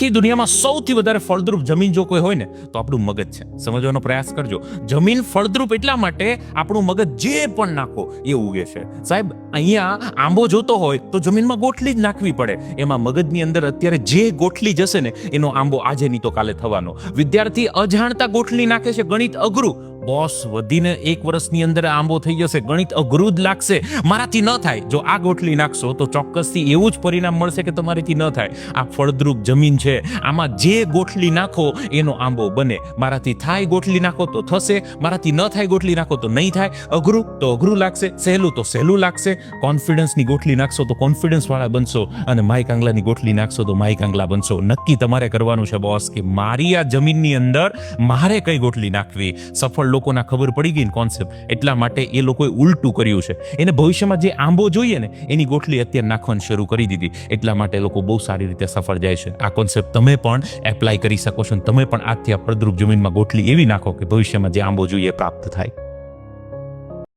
આખી દુનિયામાં સૌથી વધારે ફળદ્રુપ જમીન જો કોઈ હોય ને, તો આપણું મગજ છે. સમજવાનો પ્રયાસ કરજો. જમીન ફળદ્રુપ એટલા માટે આપણું મગજ જે પણ નાખો, એ ઉગે છે. સાહેબ, અહીંયા આંબો જોતો હોય, તો જમીનમાં ગોઠલી જ નાખવી પડે. એમાં મગજની અંદર અત્યારે જે ગોઠલી જશે ને, એનો આંબો આજે નહીં તો કાલે થવાનો. વિદ્યાર્થી અજાણતા ગોઠલી નાખે છે ગણિત અઘરું. બોસ વધીને એક વર્ષની અંદર આંબો થઈ જશે. ગણિત અઘરું જ લાગશે. મારાથી ન થાય. જો આ ગોઠલી નાખશો, તો ચોક્કસથી એવું જ પરિણામ મળશે કે તમારીથી ન થાય. આ ફળદ્રુપ જમીન છે. આમાં જે ગોઠલી નાખો, એનો આંબો બને. મારાથી થાય ગોઠલી નાખો, તો થશે. મારાથી ન થાય ગોઠલી નાખો, તો નહીં થાય. અઘરું તો અઘરું લાગશે. સહેલું તો સહેલું લાગશે. કોન્ફિડન્સની ગોઠલી નાખશો, તો કોન્ફિડન્સવાળા બનશો. અને માય કાંગલાની ગોઠલી નાખશો, તો માય કાંગલા બનશો. નક્કી તમારે કરવાનું છે, બોસ, કે મારી આ જમીનની અંદર મારે કઈ ગોઠલી નાખવી? સફળ લોકોના ખબર પડી ગઈ ને કોન્સેપ્ટ એટલા માટે એ લોકોએ ઉલટું કર્યું છે. એને ભવિષ્યમાં જે આંબો જોઈએ ને, એની ગોઠલી અત્યારે નાખવાની શરૂ કરી દીધી. એટલા માટે લોકો બહુ સારી રીતે સફળ જાય છે. આ કોન્સેપ્ટ તમે પણ એપ્લાય કરી શકો છો અને તમે પણ આજથી આ ફળદ્રુપ જમીનમાં ગોઠલી એવી નાખો કે ભવિષ્યમાં જે આંબો જોઈએ પ્રાપ્ત થાય.